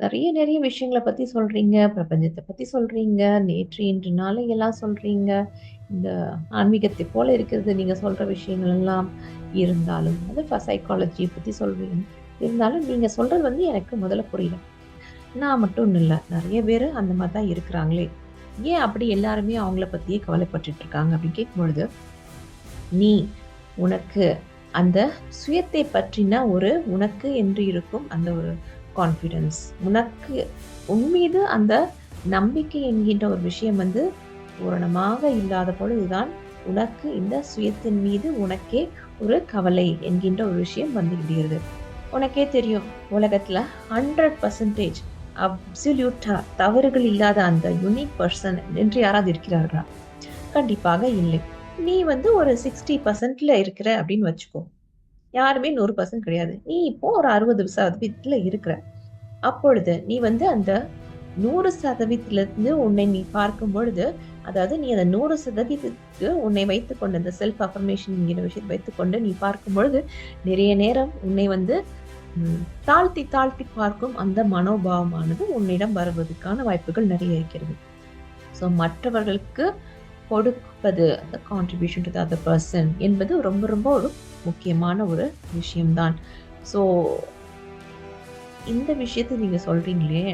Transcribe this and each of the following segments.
நிறைய நிறைய விஷயங்களை பத்தி சொல்றீங்க. பிரபஞ்சத்தை பத்தி சொல்றீங்க. நேற்று, இன்று, நாளை எல்லாம் சொல்றீங்க. இந்த ஆன்மீகத்தை போல இருக்கிறது நீங்க சொல்ற விஷயங்கள் எல்லாம் இருந்தாலும், அது சைக்காலஜியை சைக்காலஜி பத்தி சொல்றீங்க. இருந்தாலும் நீங்க சொல்றது வந்து எனக்கு முதல்ல புரியல. நான் மட்டும் இல்லை நிறைய பேர் அந்த மாதிரி தான் இருக்கிறாங்களே. ஏன் அப்படி எல்லாருமே அவங்கள பத்தியே கவலைப்பட்டு இருக்காங்க அப்படின்னு கேட்கும்பொழுது, நீ உனக்கு அந்த சுயத்தை பற்றின ஒரு உனக்கு என்று இருக்கும் அந்த ஒரு கான்ஃபிடன்ஸ். உனக்கு உன் மீது அந்த நம்பிக்கை என்கின்ற ஒரு விஷயம் வந்து பூரணமாக இல்லாத பொழுதுதான், உனக்கு இந்த சுயத்தின் மீது உனக்கே ஒரு கவலை என்கின்ற ஒரு விஷயம் வந்து விடுகிறது. உனக்கே தெரியும் உலகத்தில் ஹண்ட்ரட் பர்சன்டேஜ் அப்சல்யூட்டாக தவறுகள் இல்லாத அந்த யுனிக் பர்சன் என்று யாராவது இருக்கிறார்களா? கண்டிப்பாக இல்லை. நீ வந்து ஒரு சிக்ஸ்டி பர்சன்டில் இருக்கிற அப்படின்னு வச்சுக்கோ. யாருமே 100% கிடையாது. நீ இப்போ ஒரு 60% இருக்கிற. அப்பொழுது நீ வந்து அந்த நூறு சதவீதத்துலேருந்து உன்னை நீ பார்க்கும் பொழுது, அதாவது நீ அந்த 100%க்கு உன்னை வைத்துக்கொண்டு அந்த செல்ஃப் அஃபர்மேஷன் விஷயத்தை வைத்துக்கொண்டு நீ பார்க்கும் பொழுது, நிறைய நேரம் உன்னை வந்து தாழ்த்தி தாழ்த்தி பார்க்கும் அந்த மனோபாவமானது உன்னிடம் வருவதற்கான வாய்ப்புகள் நிறைய இருக்கிறது. ஸோ மற்றவர்களுக்கு கொடுப்பது அந்த contribution to the other person என்பது ரொம்ப ரொம்ப ஒரு முக்கியமான ஒரு விஷயம் தான். ஸோ இந்த விஷயத்த நீங்கள் சொல்கிறீங்களே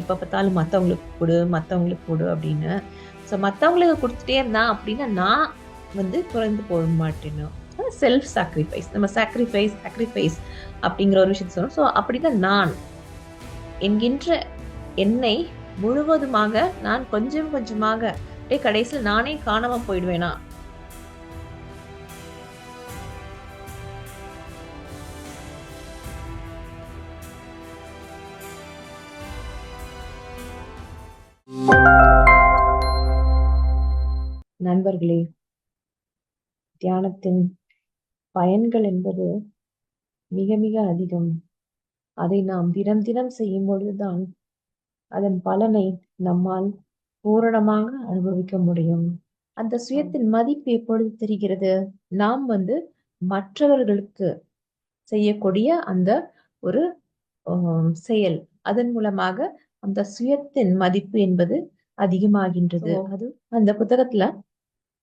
எப்போ பார்த்தாலும் மற்றவங்களுக்கு கொடு மற்றவங்களுக்கு கொடு அப்படின்னு. ஸோ மற்றவங்களுக்கு கொடுத்துட்டே இருந்தா அப்படின்னா நான் வந்து குறைந்து போக மாட்டேனோ? Self sacrifice. நம்ம சாக்ரிஃபைஸ், சாக்ரிஃபைஸ் அப்படிங்கிற ஒரு விஷயத்த சொல்லணும் ஸோ அப்படின்னா நான் என்கின்ற என்னை முழுவதுமாக நான் கொஞ்சம் கொஞ்சமாக அப்படியே கடைசியில் நானே காணாமல் போயிடுவேனா? நண்பர்களே தியானத்தின் பயன்கள் என்பது மிக மிக அதிகம். அதை நாம் தினம் தினம் செய்யும் பொழுதுதான், அதன் பலனை நம்மால் பூரணமாக அனுபவிக்க முடியும். அந்த சுயத்தின் மதிப்பு எப்பொழுது தெரிகிறது? நாம் வந்து மற்றவர்களுக்கு செய்யக்கூடிய அந்த ஒரு செயல். அதன் மூலமாக அந்த சுயத்தின் மதிப்பு என்பது அதிகமாகின்றது. அது அந்த புத்தகத்துல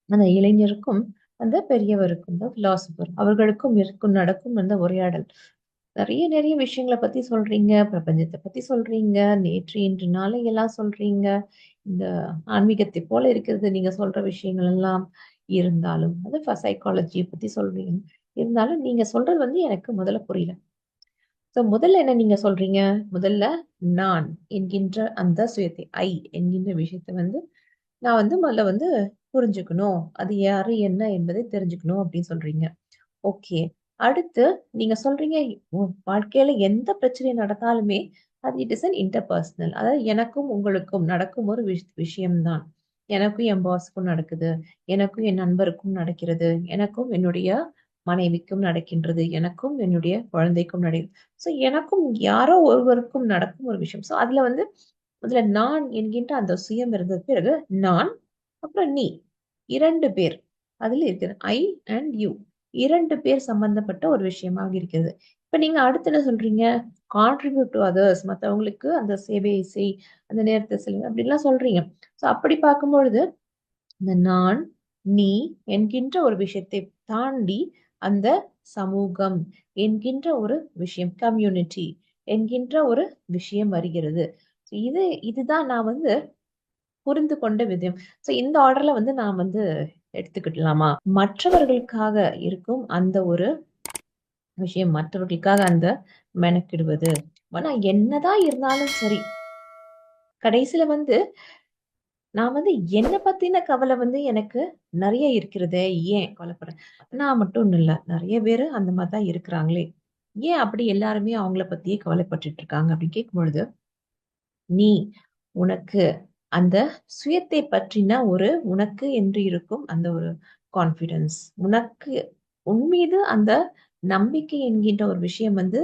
அந்த இளைஞருக்கும், அந்த பெரியவருக்கும் த பிலாசபர் அவர்களுக்கும் இருக்கும் நடக்கும் அந்த உரையாடல். நிறைய நிறைய விஷயங்கள பத்தி சொல்றீங்க. பிரபஞ்சத்த பத்தி சொல்றீங்க. நேற்று, இன்று, நாளை எல்லாம் சொல்றீங்க. இந்த ஆன்மீகத்தை போல இருக்கிறது நீங்க சொல்ற விஷயங்கள் எல்லாம் இருந்தாலும், அது சைக்காலஜியை பத்தி சொல்றீங்க. இருந்தாலும் நீங்க சொல்றது வந்து எனக்கு முதல்ல புரியல. ஸோ முதல்ல என்ன நீங்க சொல்றீங்க? முதல்ல நான் என்கின்ற அந்த சுயத்தை, ஐ என்கின்ற விஷயத்த வந்து நான் வந்து முதல்ல வந்து புரிஞ்சுக்கணும். அது யாரு, என்ன என்பதை தெரிஞ்சுக்கணும் அப்படின்னு சொல்றீங்க. ஓகே. அடுத்து நீங்க சொல்றீங்க, வாழ்க்கையில எந்த பிரச்சனை நடந்தாலுமே, அது இட் இஸ் அன் இன்டர்பர்சனல். அதாவது எனக்கும் உங்களுக்கும் நடக்கும் ஒரு விஷ் விஷயம் தான். எனக்கும் என் பாஸ்க்கும் நடக்குது. எனக்கும் என் நண்பருக்கும் நடக்கிறது. எனக்கும் என்னுடைய மனைவிக்கும் நடக்கின்றது. எனக்கும் என்னுடைய குழந்தைக்கும் நடக்கிறது ஸோ எனக்கும் யாரோ ஒருவருக்கும் நடக்கும் ஒரு விஷயம். ஸோ அதுல வந்து முதல்ல நான் என்கின்ற அந்த சுயம் இருந்த பிறகு நான், அப்புறம் நீ. இரண்டு பேர். அதுல இருக்கிறது. I and you. இரண்டு பேர் சம்பந்தப்பட்ட ஒரு விஷயமாக இருக்கிறது. இப்போ நீங்கள் அடுத்து என்ன சொல்கிறீங்க கான்ட்ரிபியூட் டூ அதர்ஸ் மற்றவங்களுக்கு அந்த சேவையை செய், அந்த நேரத்தை செலவு அப்படிலாம் சொல்கிறீங்க ஸோ அப்படி பார்க்கும்பொழுது, இந்த நான், நீ என்கின்ற ஒரு விஷயத்தை தாண்டி அந்த சமூகம் என்கின்ற ஒரு விஷயம், கம்யூனிட்டி என்கின்ற ஒரு விஷயம் வருகிறது. ஸோ இது இதுதான் நான் வந்து புரிந்து கொண்ட விதம். ஸோ இந்த ஆர்டர்ல வந்து நான் வந்து எடுத்துக்கிடலாமா? மற்றவர்களுக்காக இருக்கும் அந்த ஒரு விஷயம், மற்றவர்களுக்காக அந்த மெனக்கிடுவது. ஆனா என்னதான் இருந்தாலும் சரி. கடைசியில வந்து நான் வந்து என்ன பத்தின கவலை வந்து எனக்கு நிறைய இருக்கிறதே. ஏன் கவலைப்படுறேன்? நான் மட்டும் இல்ல. நிறைய பேரு அந்த மாதிரி தான் இருக்கிறாங்களே. ஏன் அப்படி எல்லாருமே அவங்கள பத்தியே கவலைப்பட்டுட்டு இருக்காங்க அப்படின்னு கேட்கும்பொழுது, நீ உனக்கு அந்த சுயத்தை பற்றின ஒரு உனக்கு என்று இருக்கும் அந்த ஒரு கான்ஃபிடன்ஸ். உனக்கு உன் மீது அந்த நம்பிக்கை என்கின்ற ஒரு விஷயம் வந்து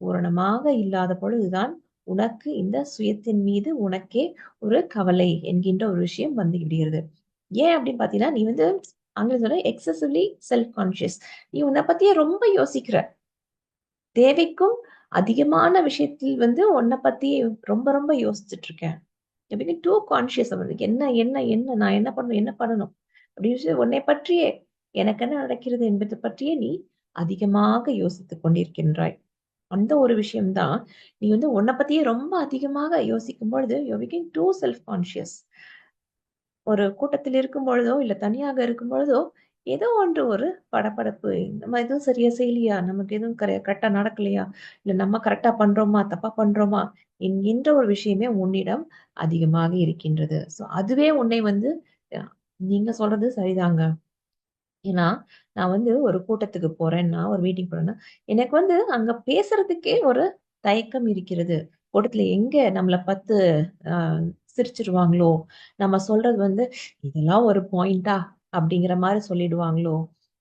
பூரணமாக இல்லாத பொழுதுதான், உனக்கு இந்த சுயத்தின் மீது உனக்கே ஒரு கவலை என்கின்ற ஒரு விஷயம் வந்து விடுகிறது. ஏன் அப்படின்னு பாத்தீங்கன்னா நீ வந்து ஆங்கிலத்துல எக்ஸசிவ்லி செல்ஃப் கான்ஷியஸ். நீ உன்ன பத்தியே ரொம்ப யோசிக்கிற. தேவைக்கும் அதிகமான விஷயத்தில் வந்து உன்னை பத்தி ரொம்ப ரொம்ப யோசிச்சுட்டு இருக்கேன் எப்படிங்க டூ கான்சியஸ் அவனுக்கு என்ன என்ன என்ன நான் என்ன பண்ணணும் என்ன பண்ணணும் அப்படின்னு சொல்லி உன்னை பற்றியே எனக்கு என்ன நடக்கிறது என்பது பற்றியே நீ அதிகமாக யோசித்துக் கொண்டிருக்கின்றாய். அந்த ஒரு விஷயம்தான் நீ வந்து உன்னை பத்தியே ரொம்ப அதிகமாக யோசிக்கும் பொழுது you becoming too self conscious ஒரு கூட்டத்தில் இருக்கும் பொழுதோ இல்ல தனியாக இருக்கும் பொழுதோ ஏதோ ஒன்று ஒரு படபடப்பு நம்ம எதுவும் சரியா செய்யலையா? நமக்கு எதுவும் கரெக்டா நடக்கலையா? இல்ல நம்ம கரெக்டா பண்றோமா? தப்பா பண்றோமா? என்கின்ற ஒரு விஷயமே உன்னிடம் அதிகமாக இருக்கின்றது. சோ அதுவே உன்னை வந்து நீங்க சொல்றது சரிதாங்க. ஏன்னா நான் வந்து ஒரு கூட்டத்துக்கு போறேன்னா ஒரு மீட்டிங் போறேன்னா எனக்கு வந்து அங்க பேசுறதுக்கே ஒரு தயக்கம் இருக்கிறது. கூட்டத்துல எங்க நம்மள பாத்து ஆஹ், சிரிச்சிருவாங்களோ? நம்ம சொல்றது வந்து இதெல்லாம் ஒரு பாயிண்டா அப்படிங்கிற மாதிரி சொல்லிடுவாங்களோ?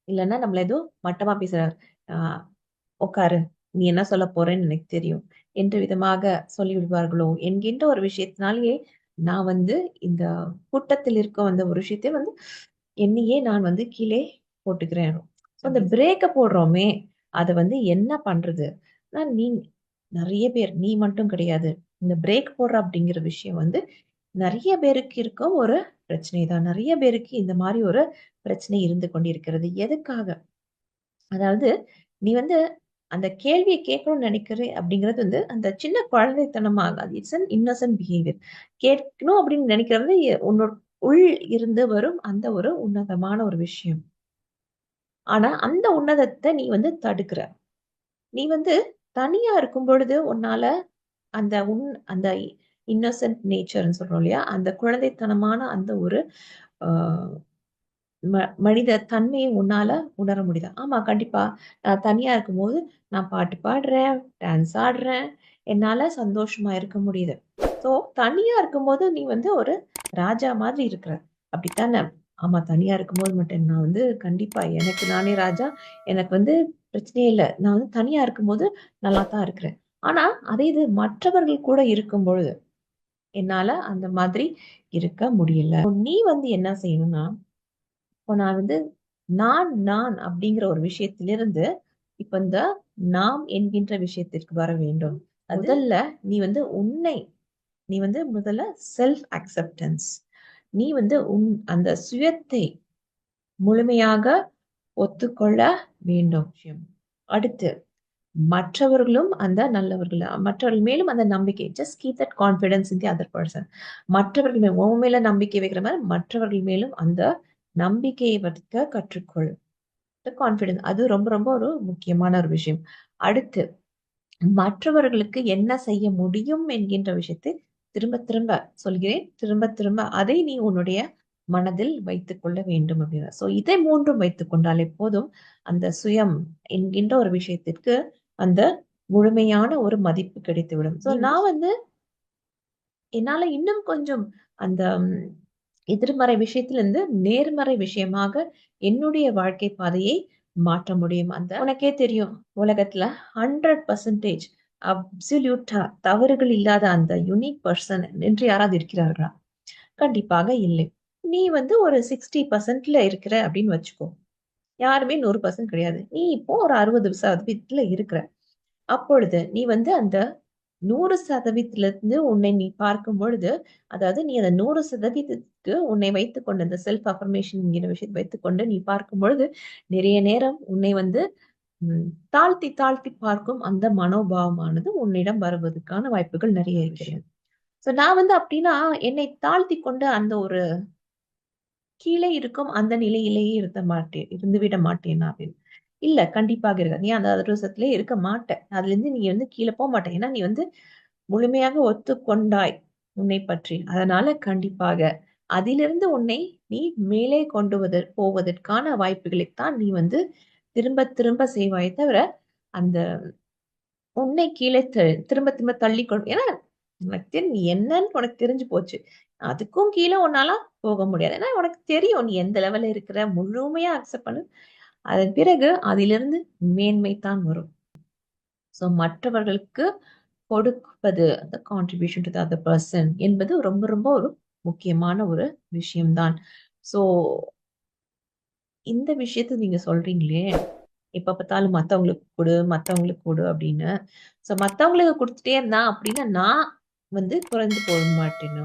இல்லைன்னா நம்மள ஏதோ மட்டமா பேசுற ஆஹ், உட்காரு. நீ என்ன சொல்ல போறேன்னு எனக்கு தெரியும். என்ற விதமாக சொல்லிவிடுவார்களோ? என்கின்ற ஒரு விஷயத்தினாலேயே நான் வந்து இந்த கூட்டத்தில் இருக்க வந்த ஒரு விஷயத்தை வந்து என்னையே நான் வந்து கீழே போட்டுக்கிறேன். ஸோ அந்த பிரேக்கை போடுறோமே அதை வந்து என்ன பண்றது? நான் நீ நிறைய பேர் நீ மட்டும் கிடையாது. இந்த பிரேக் போடுற அப்படிங்கிற விஷயம் வந்து நிறைய பேருக்கு இருக்கும் ஒரு பிரச்சனை தான். நிறைய பேருக்கு இந்த மாதிரி ஒரு பிரச்சனை இருந்து கொண்டிருக்கிறது. எதுக்காக? அதாவது நீ வந்து அந்த கேள்வியை கேட்கணும்னு நினைக்கிற அப்படிங்கிறது வந்து அந்த சின்ன குழந்தைத்தனமாக இட்ஸ் அன் இன்னசென்ட் பிஹேவியர் கேட்கணும் அப்படின்னு நினைக்கிறது உன்னோட உள் இருந்து வரும் அந்த ஒரு உன்னதமான ஒரு விஷயம். ஆனா அந்த உன்னதத்தை நீ வந்து தடுக்கிற. நீ வந்து தனியா இருக்கும் பொழுது உன்னால அந்த உன் அந்த இன்னசென்ட் நேச்சர்னு சொல்றோம் இல்லையா? அந்த குழந்தைத்தனமான அந்த ஒரு ஆஹ் ம- மனித தன்மையை உன்னால உணர முடியுது. ஆமா கண்டிப்பா. நான் தனியா இருக்கும்போது நான் பாட்டு பாடுறேன் டான்ஸ் ஆடுறேன். என்னால சந்தோஷமா இருக்க முடியுது. ஸோ தனியா இருக்கும்போது நீ வந்து ஒரு ராஜா மாதிரி இருக்கிற. அப்படித்தானே? ஆமா தனியா இருக்கும்போது மட்டும் நான் வந்து கண்டிப்பா எனக்கு நானே ராஜா. எனக்கு வந்து பிரச்சனையே இல்லை. நான் வந்து தனியா இருக்கும்போது நல்லா தான் இருக்கிறேன். ஆனா அதே இது மற்றவர்கள் கூட இருக்கும் பொழுது என்னால அந்த மாதிரி இருக்க முடியல. நீ வந்து என்ன செய்யணும்னா இப்போ நான் வந்து நான் நான் அப்படிங்கிற ஒரு விஷயத்திலிருந்து இப்ப இந்த நாம் என்கின்ற விஷயத்திற்கு வர வேண்டும். முதல்ல நீ வந்து உன்னை நீ வந்து முதல்ல செல்ஃப் அக்செப்டன்ஸ் நீ வந்து உன் அந்த சுயத்தை முழுமையாக ஒத்துக்கொள்ள வேண்டும். விஷயம் அடுத்து மற்றவர்களும் அந்த நல்லவர்கள் மற்றவர்கள் மேலும் அந்த நம்பிக்கை just keep that confidence in the other person மற்றவர்கள் மேல் உன் மேல நம்பிக்கை வைக்கிற மாதிரி மற்றவர்கள் மேலும் அந்த நம்பிக்கையை வைக்க கற்றுக்கொள். கான்ஃபிடன்ஸ் அது ரொம்ப ரொம்ப ஒரு முக்கியமான ஒரு விஷயம். அடுத்து மற்றவர்களுக்கு என்ன செய்ய முடியும் என்கின்ற விஷயத்தை திரும்ப திரும்ப சொல்கிறேன். திரும்ப திரும்ப அதை நீ உன்னுடைய மனதில் வைத்துக் கொள்ள வேண்டும் அப்படின்னா. சோ இதை மூன்றும் வைத்துக் கொண்டாலே போதும் அந்த சுயம் என்கின்ற ஒரு விஷயத்திற்கு அந்த முழுமையான ஒரு மதிப்பு கிடைத்துவிடும். சோ நான் வந்து என்னால இன்னும் கொஞ்சம் அந்த எதிர்மறை விஷயத்திலிருந்து நேர்மறை விஷயமாக என்னுடைய வாழ்க்கை பாதையை மாற்ற முடியும். அந்த உனக்கே தெரியும். உலகத்துல ஹண்ட்ரட் பர்சன்டேஜ் அப்சல்யூட்டா தவறுகள் இல்லாத அந்த யுனிக் பர்சன் என்று யாராவது இருக்கிறார்களா? கண்டிப்பாக இல்லை. நீ வந்து ஒரு சிக்ஸ்டி பர்சன்ட்ல இருக்கிற அப்படின்னு வச்சுக்கோ. யாருமே நூறு பர்சன்ட் கிடையாது. நீ இப்போ ஒரு அறுபது சதவீதத்துல இருக்கிற. அப்பொழுது நீ வந்து அந்த நூறு சதவீதத்துல இருந்து உன்னை நீ பார்க்கும் பொழுது அதாவது நீ அந்த நூறு சதவீதத்துக்கு உன்னை வைத்துக்கொண்டு அந்த செல்ஃப் அஃபர்மேஷன் விஷயத்தை வைத்துக்கொண்டு நீ பார்க்கும் பொழுது நிறைய நேரம் உன்னை வந்து தாழ்த்தி தாழ்த்தி பார்க்கும் அந்த மனோபாவமானது உன்னிடம் வருவதற்கான வாய்ப்புகள் நிறைய இருக்கிறது சோ நான் வந்து அப்படின்னா என்னை தாழ்த்தி கொண்டு அந்த ஒரு கீழே இருக்கும் அந்த நிலையிலேயே இருக்க மாட்டேன் இருந்து விட மாட்டேன் அப்படின்னு இல்ல கண்டிப்பாக இருக்க நீ அந்த அதிர்வசத்திலே இருக்க மாட்ட அதுல இருந்து நீ வந்து கீழே போக மாட்டே ஏன்னா நீ வந்து முழுமையாக ஒத்துக்கொண்டாய் உன்னை பற்றி. அதனால கண்டிப்பாக அதிலிருந்து உன்னை நீ மேலே கொண்டு வத- போவதற்கான வாய்ப்புகளைத்தான் நீ வந்து திரும்ப திரும்ப செய்வாயே தவிர அந்த உன்னை கீழே திரும்ப திரும்ப தள்ளி கொண்டு ஏன்னா உனக்கு தெரியும் நீ என்னன்னு உனக்கு தெரிஞ்சு போச்சு. அதுக்கும் கீழே உன்னால போக முடியாது. ஏன்னா உனக்கு தெரியும் நீ எந்த லெவல்ல இருக்கிற முழுமையா அக்செப்ட் பண்ணு. அதன் பிறகு அதிலிருந்து மேன்மை தான் வரும். ஸோ மற்றவர்களுக்கு கொடுப்பது அந்த கான்ட்ரிபியூஷன் டு அதர் பர்சன் என்பது ரொம்ப ரொம்ப ஒரு முக்கியமான ஒரு விஷயம்தான். ஸோ இந்த விஷயத்தை நீங்க சொல்றீங்களே எப்ப பார்த்தாலும் மத்தவங்களுக்கு கொடு மத்தவங்களுக்கு கொடு அப்படின்னு. ஸோ மத்தவங்களுக்கு கொடுத்துட்டே இருந்தா அப்படின்னா நான் வந்து குறைந்து போக மாட்டேன்னு.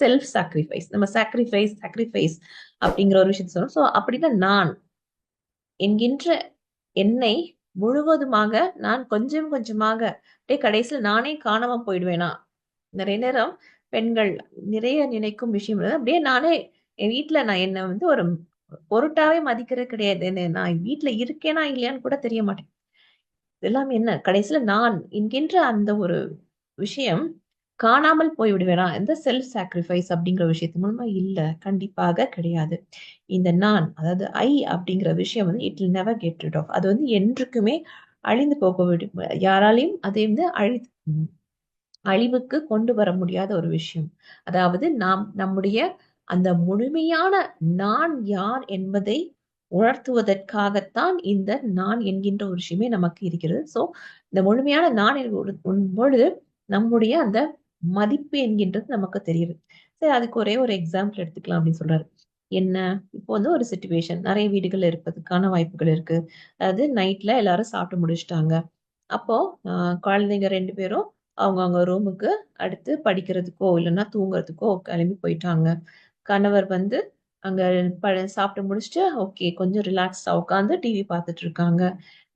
செல்ஃப் சாக்ரிஃபைஸ் நம்ம சாக்ரிஃபைஸ் சாக்ரிஃபைஸ் அப்படிங்கிற ஒரு விஷயத்த சொல்றோம். ஸோ அப்படின்னா நான் என்கின்ற என்னை முழுவதுமாக நான் கொஞ்சம் கொஞ்சமாக அப்படியே கடைசியில் நானே காணாம போயிடுவேனா? நிறைய நேரம் பெண்கள் நிறைய நினைக்கும் விஷயம் அப்படியே நானே என் வீட்டில் நான் என்ன வந்து ஒரு பொருட்டாவே மதிக்கிறது கிடையாது. என்ன நான் வீட்டுல இருக்கேனா இல்லையான்னு கூட தெரிய மாட்டேன். எல்லாமே என்ன? கடைசியில நான் என்கின்ற அந்த ஒரு விஷயம் காணாமல் போய் விடுவேனா இந்த செல்ஃப் சாக்ரிஃபைஸ் அப்படிங்கிற விஷயத்து மூலமா இல்ல. கண்டிப்பாக கிடையாது. இந்த நான் அதாவது ஐ அப்படிங்கிற விஷயம் வந்து it'll never get rid of அது வந்து என்றுக்குமே அழிந்து போக யாராலையும் அதை வந்து அழி அழிவுக்கு கொண்டு வர முடியாத ஒரு விஷயம். அதாவது நாம் நம்முடைய அந்த முழுமையான நான் யார் என்பதை உணர்த்துவதற்காகத்தான் இந்த நான் என்கின்ற ஒரு விஷயமே நமக்கு இருக்கிறது. சோ இந்த முழுமையான நான் பொழுது நம்முடைய அந்த மதிப்பு என்கின்றது நமக்கு தெரியுது. சரி அதுக்கு ஒரே ஒரு எக்ஸாம்பிள் எடுத்துக்கலாம் அப்படின்னு சொல்றாரு. என்ன? இப்போ வந்து ஒரு சுச்சுவேஷன் நிறைய வீடுகள் இருப்பதுக்கான வாய்ப்புகள் இருக்கு. அதாவது நைட்ல எல்லாரும் சாப்பிட்டு முடிச்சிட்டாங்க. அப்போ ஆஹ், குழந்தைங்க ரெண்டு பேரும் அவங்க அவங்க ரூமுக்கு அடுத்து படிக்கிறதுக்கோ இல்லைன்னா தூங்குறதுக்கோ கிளம்பி போயிட்டாங்க. கணவர் வந்து அங்க ப சாப்பிட்டு முடிச்சுட்டு ஓகே கொஞ்சம் ரிலாக்ஸா உட்காந்து டிவி பார்த்துட்டு இருக்காங்க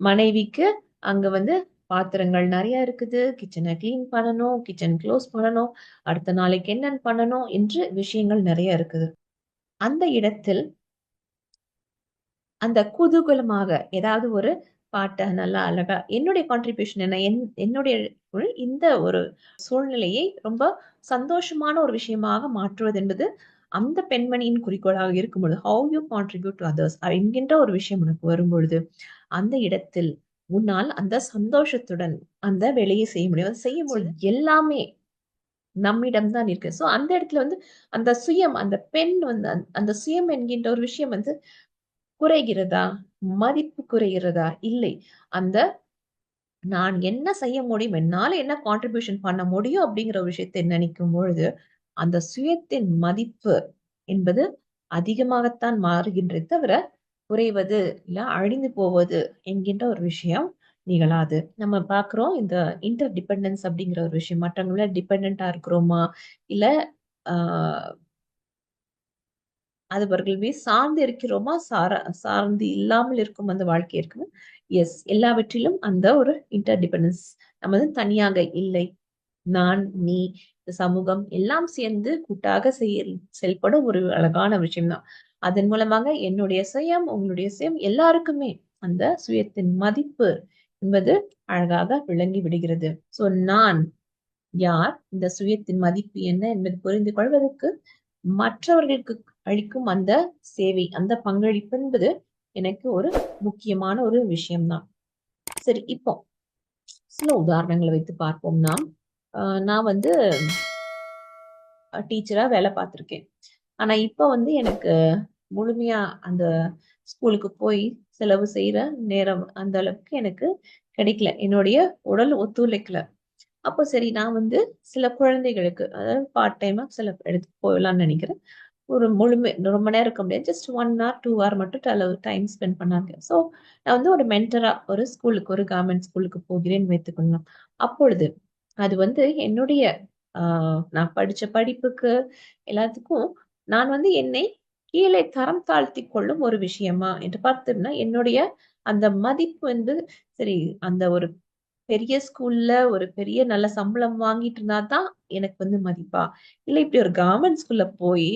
மனைவிக்கு அங்க வந்து பாத்திரங்கள் நிறைய இருக்குது. கிச்சனை கிளீன் பண்ணணும் கிச்சன் க்ளோஸ் பண்ணணும் அடுத்த நாளைக்கு என்னன்னு பண்ணணும் என்று விஷயங்கள் நிறைய இருக்குது. அந்த இடத்தில் அந்த குதூகலமாக ஏதாவது ஒரு பாட்டை நல்லா அழகா என்னுடைய கான்ட்ரிபியூஷன் என்ன என் என்னுடைய ஒரு இந்த ஒரு சூழ்நிலையை ரொம்ப சந்தோஷமான ஒரு விஷயமாக மாற்றுவது என்பது அந்த பெண்மணியின் குறிக்கோளாக இருக்கும்பொழுது how you contribute to others என்கின்ற ஒரு விஷயம் உனக்கு வரும்பொழுது அந்த இடத்தில் உன்னால் அந்த சந்தோஷத்துடன் அந்த வேலையை செய்ய முடியும். அது செய்யும் பொழுது எல்லாமே நம்மிடம் தான் இருக்கு. சோ அந்த இடத்துல வந்து அந்த சுயம் அந்த பெண் வந்து அந்த- அந்த சுயம் என்கின்ற ஒரு விஷயம் வந்து குறைகிறதா? மதிப்பு குறைகிறதா? இல்லை. அந்த நான் என்ன செய்ய முடியும்? என்னால என்ன கான்ட்ரிபியூஷன் பண்ண முடியும்? அப்படிங்கிற ஒரு விஷயத்தை நினைக்கும் பொழுது அந்த சுயத்தின் மதிப்பு என்பது அதிகமாகத்தான் மாறுகின்றது தவிர குறைவது இல்ல அழிந்து போவது என்கின்ற ஒரு விஷயம் நிகழாது. நம்ம பாக்குறோம் இந்த இன்டர் டிபெண்டன்ஸ் அப்படிங்கிற ஒரு விஷயம். மற்றவங்கள டிபெண்டா இருக்கிறோமா? இல்ல ஆஹ் அது அவர்கள் மீது சார்ந்து இருக்கிறோமா? சார சார்ந்து இல்லாமல் இருக்கும் அந்த வாழ்க்கை இருக்கும். எஸ் எல்லாவற்றிலும் அந்த ஒரு இன்டர் டிபெண்டன்ஸ் நம்ம வந்து தனியாக இல்லை. நான் நீ சமூகம் எல்லாம் சேர்ந்து கூட்டாக செயல் செயல்படும் ஒரு அழகான விஷயம்தான். அதன் மூலமாக என்னுடைய சுயம் உங்களுடைய சுயம் எல்லாருக்குமே அந்த சுயத்தின் மதிப்பு என்பது அழகாக விளங்கி விடுகிறது. சோ நான் யார் இந்த சுயத்தின் மதிப்பு என்ன என்பது புரிந்து கொள்வதற்கு மற்றவர்களுக்கு அளிக்கும் அந்த சேவை அந்த பங்களிப்பு என்பது எனக்கு ஒரு முக்கியமான ஒரு விஷயம்தான். சரி இப்போ சில உதாரணங்களை வைத்து பார்ப்போம். நாம் நான் வந்து டீச்சரா வேலை பார்த்துருக்கேன். ஆனா இப்ப வந்து எனக்கு முழுமையா அந்த ஸ்கூலுக்கு போய் செலவு செய்யற நேரம் அந்த அளவுக்கு எனக்கு கிடைக்கல. என்னுடைய உடல் ஒத்துழைக்கல. அப்போ சரி நான் வந்து சில குழந்தைகளுக்கு அதாவது பார்ட் டைமா சில எடுத்து போகலாம்னு நினைக்கிறேன். ஒரு முழுமை ரொம்ப நேரம் இருக்க முடியாது. Just one hour two hour மட்டும் டைம் ஸ்பெண்ட் பண்ணாங்க. ஸோ நான் வந்து ஒரு மென்டரா ஒரு ஸ்கூலுக்கு ஒரு கவர்மெண்ட் ஸ்கூலுக்கு போகிறேன்னு வைத்துக்கொள்ளலாம் அப்பொழுது அது வந்து என்னுடைய ஆஹ் நான் படிச்ச படிப்புக்கு எல்லாத்துக்கும் நான் வந்து என்னை கீழே தரம் தாழ்த்தி கொள்ளும் ஒரு விஷயமா என்று பார்த்தோம்னா என்னுடைய அந்த மதிப்பு வந்து சரி அந்த ஒரு பெரிய ஸ்கூல்ல ஒரு பெரிய நல்ல சம்பளம் வாங்கிட்டு இருந்தா தான் எனக்கு வந்து மதிப்பா? இல்ல இப்படி ஒரு கவர்மெண்ட் ஸ்கூல்ல போய்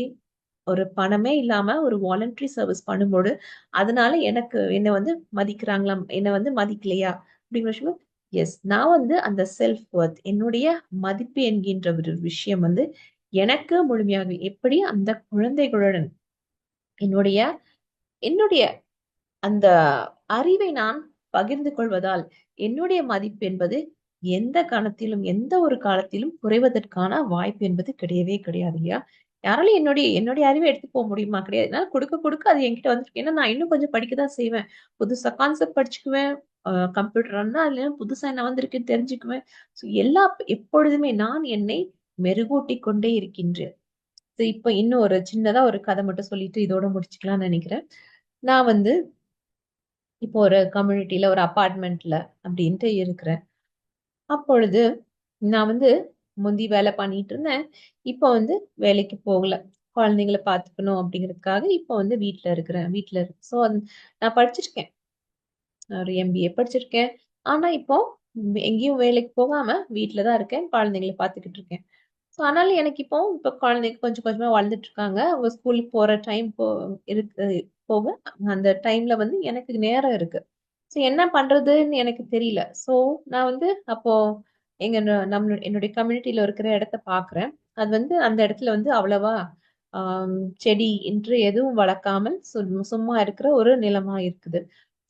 ஒரு பணமே இல்லாம ஒரு வாலண்டரி சர்வீஸ் பண்ணும்போது அதனால எனக்கு என்ன வந்து மதிக்கிறாங்களா என்ன வந்து மதிக்கலையா? அப்படிங்கிற விஷயம் எஸ் நான் வந்து அந்த செல்ஃப் ஒர்த் என்னுடைய மதிப்பு என்கின்ற ஒரு விஷயம் வந்து எனக்கு முழுமையாக எப்படி அந்த குழந்தைகளுடன் என்னுடைய என்னுடைய அந்த அறிவை நான் பகிர்ந்து கொள்வதால் என்னுடைய மதிப்பு என்பது எந்த கணத்திலும் எந்த ஒரு காலத்திலும் குறைவதற்கான வாய்ப்பு என்பது கிடையவே கிடையாது இல்லையா? யாராலும் என்னுடைய என்னுடைய அறிவை எடுத்து போக முடியுமா? கிடையாது. நான் கொடுக்க கொடுக்க அது என்கிட்ட வந்துருக்கு. ஏன்னா நான் இன்னும் கொஞ்சம் படிக்க தான் செய்வேன். புதுசா கான்செப்ட் படிச்சுக்குவேன். கம்ப்யூட்டர்னா அதுல புதுசா என்ன வந்திருக்குன்னு தெரிஞ்சுக்குவேன். ஸோ எல்லா எப்பொழுதுமே நான் என்னை மெருகூட்டி கொண்டே இருக்கின்றேன். ஸோ இப்ப இன்னும் ஒரு சின்னதா ஒரு கதை மட்டும் சொல்லிட்டு இதோட முடிச்சுக்கலாம்னு நினைக்கிறேன். நான் வந்து இப்போ ஒரு கம்யூனிட்டில, ஒரு அபார்ட்மெண்ட்ல அப்படின்ட்டு இருக்கிறேன். அப்பொழுது நான் வந்து முந்தி வேலை பண்ணிட்டு இருந்தேன். இப்போ வந்து வேலைக்கு போகல. குழந்தைங்கள பார்த்துக்கணும் அப்படிங்கிறதுக்காக இப்போ வந்து வீட்டில் இருக்கிறேன். வீட்டில் இருக்கு. ஸோ நான் படிச்சிருக்கேன். ஒரு எம்பிஏ படிச்சிருக்கேன். ஆனால் இப்போ எங்கேயும் வேலைக்கு போகாம வீட்டில் தான் இருக்கேன். குழந்தைங்கள பார்த்துக்கிட்டு இருக்கேன். ஸோ அதனால எனக்கு இப்போ இப்போ குழந்தைங்க கொஞ்சம் கொஞ்சமாக வளர்ந்துட்டு இருக்காங்க. அவங்க ஸ்கூலுக்கு போகிற டைம் போ இருக்கு போக அந்த டைம்ல வந்து எனக்கு நேரம் இருக்கு. ஸோ என்ன பண்றதுன்னு எனக்கு தெரியல. ஸோ நான் வந்து அப்போ எங்க நம்ம என்னுடைய கம்யூனிட்டில இருக்கிற இடத்த பாக்குறேன் அது வந்து அந்த இடத்துல வந்து அவ்வளவா செடி என்று எதுவும் வளர்க்காமல் சும் சும்மா இருக்கிற ஒரு நிலமா இருக்குது.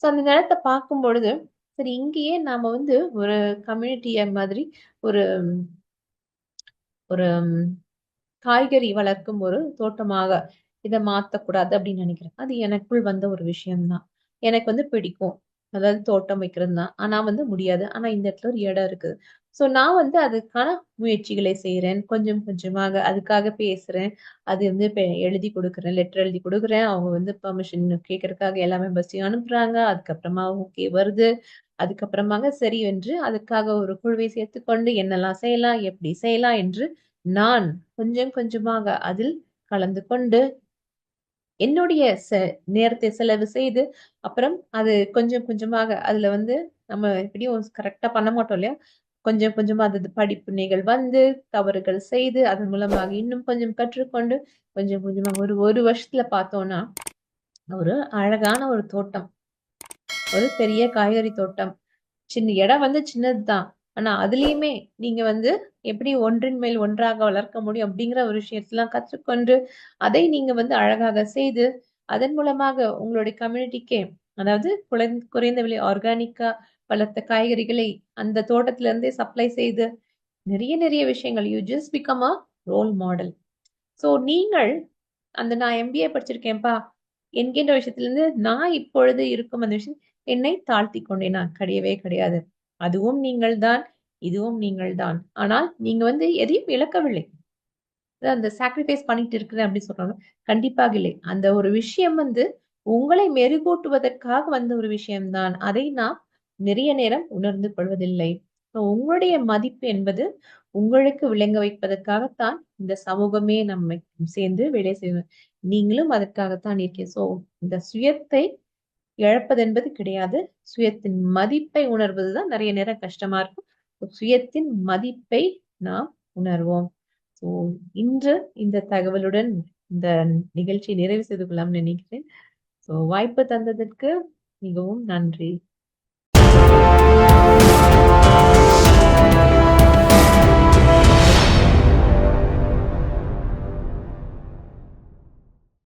ஸோ அந்த நிலத்த பார்க்கும்பொழுது, சரி இங்கேயே நாம வந்து ஒரு கம்யூனிட்டிய மாதிரி ஒரு ஒரு காய்கறி வளர்க்கும் ஒரு தோட்டமாக இதை மாத்தக்கூடாது அப்படின்னு நினைக்கிறேன். அது எனக்குள் வந்த ஒரு விஷயம் தான். எனக்கு வந்து பிடிக்கும். அதாவது தோட்டம் வைக்கிறது தான். ஆனா வந்து முடியாது. ஆனா இந்த இடத்துல ஒரு இடம் இருக்கு. ஸோ நான் வந்து அதுக்கான முயற்சிகளை செய்கிறேன் கொஞ்சம் கொஞ்சமாக அதுக்காக பேசுறேன். அது வந்து எழுதி கொடுக்குறேன் லெட்டர் எழுதி கொடுக்குறேன் அவங்க வந்து பர்மிஷன் கேட்கறதுக்காக எல்லா மெம்பர்ஸையும் அனுப்புறாங்க. அதுக்கப்புறமா ஓகே வருது. அதுக்கப்புறமாக சரி என்று அதுக்காக ஒரு குழுவை சேர்த்துக்கொண்டு என்னெல்லாம் செய்யலாம்? எப்படி செய்யலாம்? என்று நான் கொஞ்சம் கொஞ்சமாக அதில் கலந்து கொண்டு என்னுடைய செ நேரத்தை செலவு செய்து, அப்புறம் அது கொஞ்சம் கொஞ்சமாக அதுல வந்து நம்ம எப்படியும் கரெக்டா பண்ண மாட்டோம் இல்லையா? கொஞ்சம் கொஞ்சமா அது படிப்பினைகள் வந்து, தவறுகள் செய்து, அதன் மூலமாக இன்னும் கொஞ்சம் கற்றுக்கொண்டு, கொஞ்சம் கொஞ்சமா ஒரு ஒரு வருஷத்துல பார்த்தோம்னா, ஒரு அழகான ஒரு தோட்டம். ஒரு பெரிய காய்கறி தோட்டம். சின்ன இடம் வந்து சின்னது தான். ஆனா அதுலயுமே நீங்க வந்து எப்படி ஒன்றின் மேல் ஒன்றாக வளர்க்க முடியும் அப்படிங்கிற ஒரு விஷயத்தெல்லாம் கற்றுக்கொண்டு, அதை நீங்க வந்து அழகாக செய்து, அதன் மூலமாக உங்களுடைய கம்யூனிட்டிக்கே அதாவது குறைந்த விலை ஆர்கானிக்கா வளர்த்த காய்கறிகளை அந்த தோட்டத்துல இருந்தே சப்ளை செய்து, நிறைய நிறைய விஷயங்கள் you just become a role model. So நீங்கள் அந்த நான் எம்பிஏ படிச்சிருக்கேன்ப்பா என்கின்ற விஷயத்திலிருந்து நான் இப்பொழுது இருக்கும் அந்த விஷயம் என்னை தாழ்த்தி கொண்டேன் நான் கிடையவே கிடையாது. அதுவும் நீங்கள் தான், இதுவும் நீங்கள் தான். ஆனால் நீங்க வந்து எதையும் இழக்கவில்லை. அந்த சாக்ரிஃபைஸ் பண்ணிட்டு இருக்கிறேன் அப்படின்னு சொல்றாங்க. கண்டிப்பாக இல்லை. அந்த ஒரு விஷயம் வந்து உங்களை மெருகூட்டுவதற்காக வந்த ஒரு விஷயம்தான் அதை நான் நிறைய நேரம் உணர்ந்து கொள்வதில்லை. ஸோ உங்களுடைய மதிப்பு என்பது உங்களுக்கு விளங்க வைப்பதற்காகத்தான் இந்த சமூகமே நம்மை சேர்ந்து வேலை செய்வோம் நீங்களும் அதற்காகத்தான் இருக்கீங்க. ஸோ இந்த சுயத்தை இழப்பதென்பது கிடையாது. சுயத்தின் மதிப்பை உணர்வது தான் நிறைய நேரம் கஷ்டமா இருக்கும். சுயத்தின் மதிப்பை நாம் உணர்வோம். ஸோ இன்று இந்த தகவலுடன் இந்த நிகழ்ச்சியை நிறைவு செய்து கொள்ளலாம்னு நினைக்கிறேன். ஸோ வாய்ப்பு தந்ததற்கு மிகவும் நன்றி. Thank you.